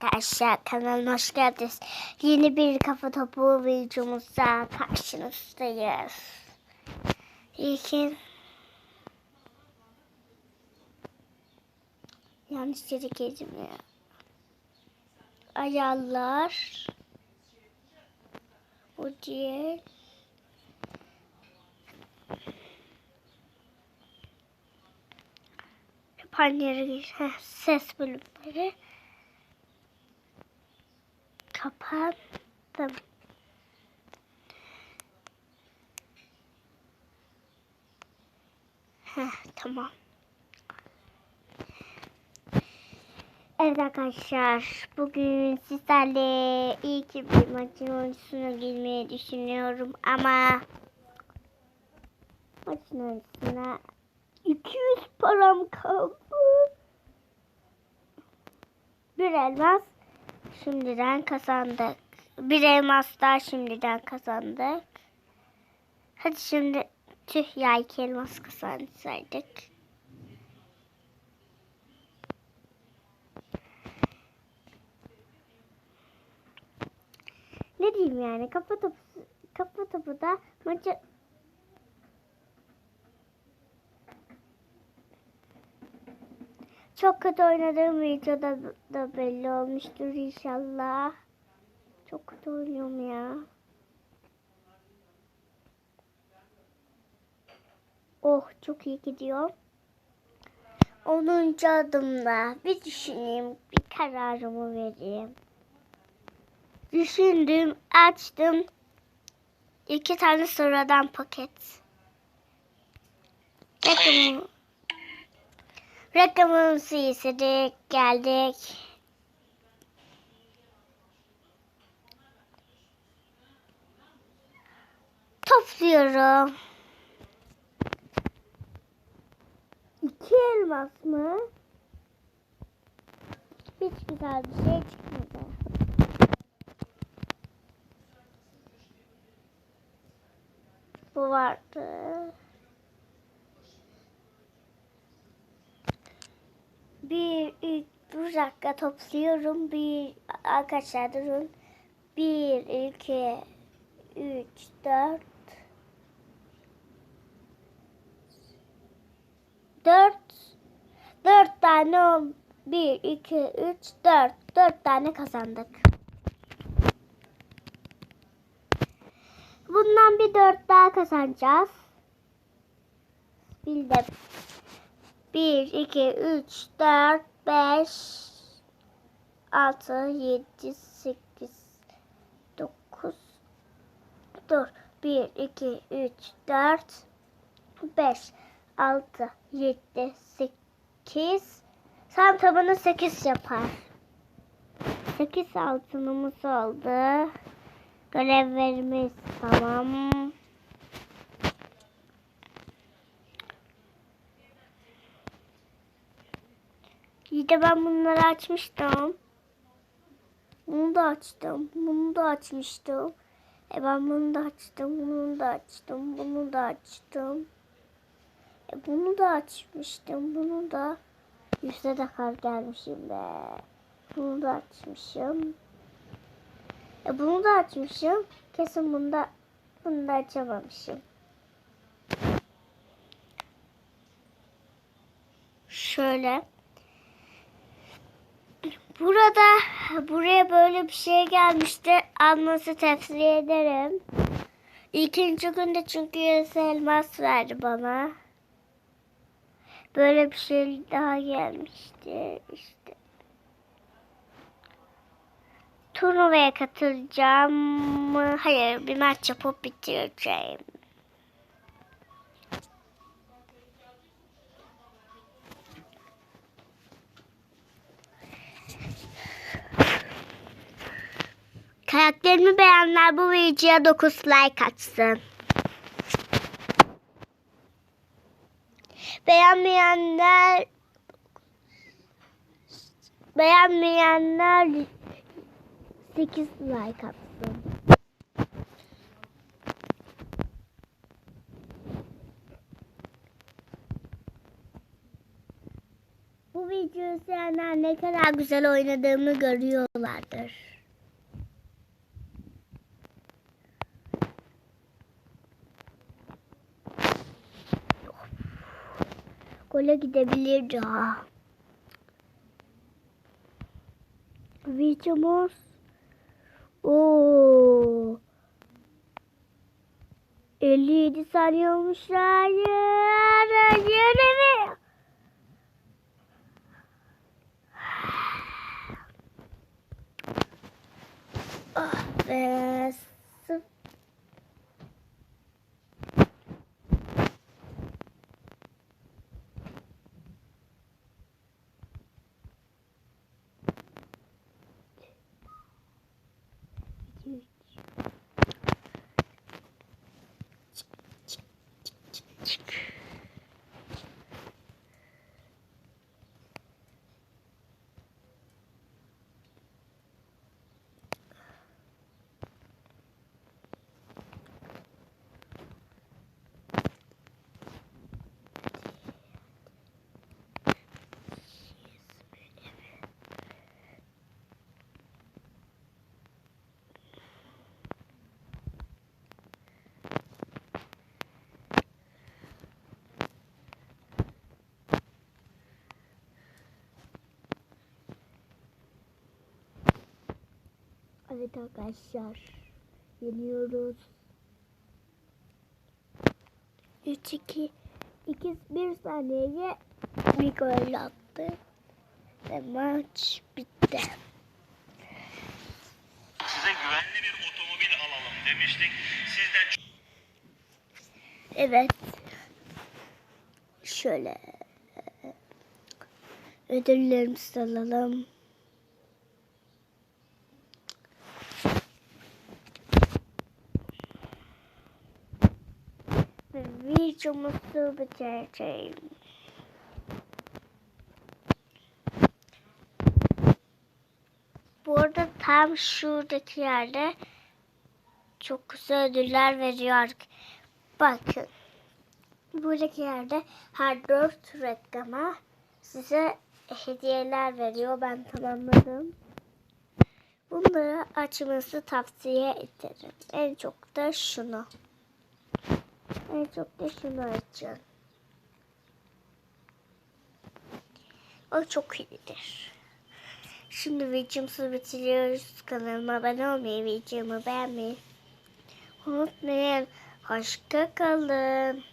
Arkadaşlar kanalıma hoş geldiniz. Yeni bir kafa topu videomuzda karşınızdayız. İlkin yanlış yere girdim ya. Ayarlar. Bu diye. Heh, Ses bölümleri. Kapattım. Heh, tamam. Evet arkadaşlar bugün sizlerle iyi ki bir maçın oyuncusuna girmeyi düşünüyorum ama maçın oyuncusuna 200 param kaldı. Bir elmas şimdiden kazandık. Bir elmas daha şimdiden kazandık. Hadi şimdi tüh ya iki elmas kazansaydık. Ne diyeyim yani kafa topu kafa topu da maçı Çok kötü oynadığım videoda da belli olmuştur inşallah. Çok kötü oynuyorum ya. Oh çok iyi gidiyor. 10. adımda bir düşüneyim, bir kararımı vereyim. Düşündüm, açtım. İki tane sıradan paket. Reklamı Reklamımızı izledik, geldik. Topluyorum. İki elmas mı? Hiç güzel bir şey çıkmadı. Bu vardı. Bir, iki, bir dakika topluyorum. Bir, arkadaşlar durun. Bir, iki, üç, dört. Dört. Dört tane on. Bir, iki, üç, dört. Dört tane kazandık. Bundan bir dört daha kazanacağız. Bildim. 1, 2, 3, 4, 5, 6, 7, 8, 9, dur. 1, 2, 3, 4, 5, 6, 7, 8. Tam tabanı 8 yapar. 8 altınımız oldu. Görevlerimiz tamam. İyi de ben bunları açmıştım. Bunu da açtım. Bunu da açmıştım. E ben bunu da açtım. Bunu da açtım. Bunu da açtım. E bunu da açmıştım. Bunu da yüzde de kar gelmişim be. Bunu da açmışım. E bunu da açmışım. Kesin bunu da bunu da açamamışım. Şöyle. Burada buraya böyle bir şey gelmişti. Alması tavsiye ederim. İkinci günde çünkü yüz elmas verdi bana. Böyle bir şey daha gelmişti işte. Turnuvaya katılacağım. Hayır bir maç yapıp bitireceğim. Karakterimi beğenenler bu videoya 9 like atsın. Beğenmeyenler beğenmeyenler 8 like atsın. Bu videoyu izleyenler ne kadar güzel oynadığımı görüyorlardır. Gole gidebilirdi ha. Videomuz Oo. 57 saniye olmuş. Hayır. Hayır. evet. Ah be. Evet arkadaşlar. Yeniyoruz. 3 2 2 1 saniyeye bir gol attı. Ve maç bitti. Size güvenli bir otomobil alalım demiştik. Sizden Evet. Şöyle ödüllerimizi alalım. Ve videomuzu bitireceğim. Bu arada tam şuradaki yerde çok güzel ödüller veriyor. Bakın. Buradaki yerde her dört reklama size hediyeler veriyor. Ben tamamladım. Bunları açmanızı tavsiye ederim. En çok da şunu. En çok da şunu açın. O çok iyidir. Şimdi videomuzu bitiriyoruz. Kanalıma abone olmayı, videomu beğenmeyi unutmayın. Hoşça kalın.